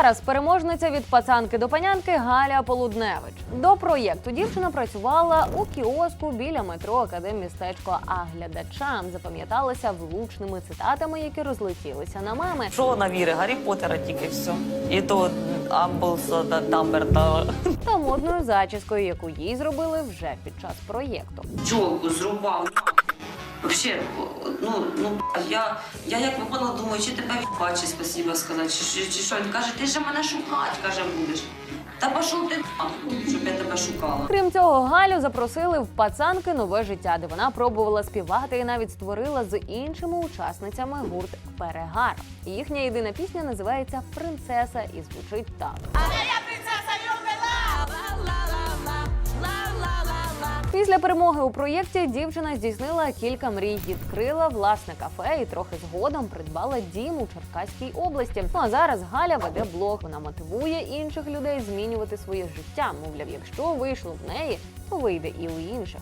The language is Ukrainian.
зараз переможниця від пацанки до панянки Галя Полудневич. До проєкту дівчина працювала у кіоску біля метро Академмістечко, а глядачам запам'яталася влучними цитатами, які розлетілися на меми. Що вона вірить? Гаррі Поттера тільки все. І то Амблса та Дамберта. та модною зачіскою, яку їй зробили вже під час проєкту. Джолку зрубав. Вообще, ну, ну, я, я як виходила, думаю, чи тебе бачить, спасибо сказати, чи, чи, чи що. Він каже, ти ж мене шукати, каже, будеш. Та пішов ти, щоб я тебе шукала. Крім цього, Галю запросили в пацанки нове життя, де вона пробувала співати і навіть створила з іншими учасницями гурт Перегар. Їхня єдина пісня називається Принцеса і звучить так. Після перемоги у проєкті дівчина здійснила кілька мрій, відкрила власне кафе і трохи згодом придбала дім у Черкаській області. Ну а зараз Галя веде блог. Вона мотивує інших людей змінювати своє життя. Мовляв, якщо вийшло в неї, то вийде і у інших.